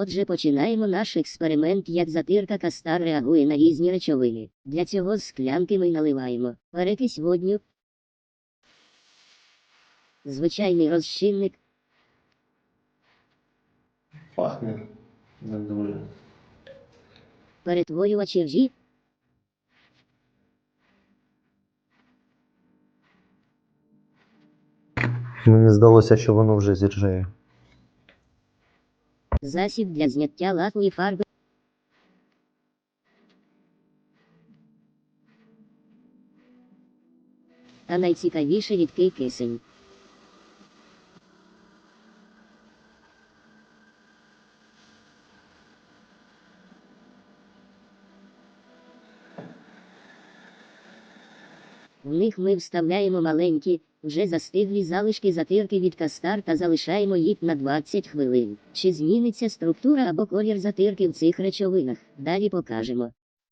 Отже, починаємо наш експеримент, як затирка кастар реагує на різні речовини. Для цього з склянки ми наливаємо перекись водню, звичайний розчинник, Пахне не дуже. перетворювач ржі, Мені здалося, що воно вже зіржає. Засіб для зняття лаку фарби. Та найцікавіше рідкий кисень. В них ми вставляємо маленькі, вже застиглі залишки затирки від кастар та залишаємо їх на 20 хвилин. Чи зміниться структура або колір затирки в цих речовинах? Далі покажемо.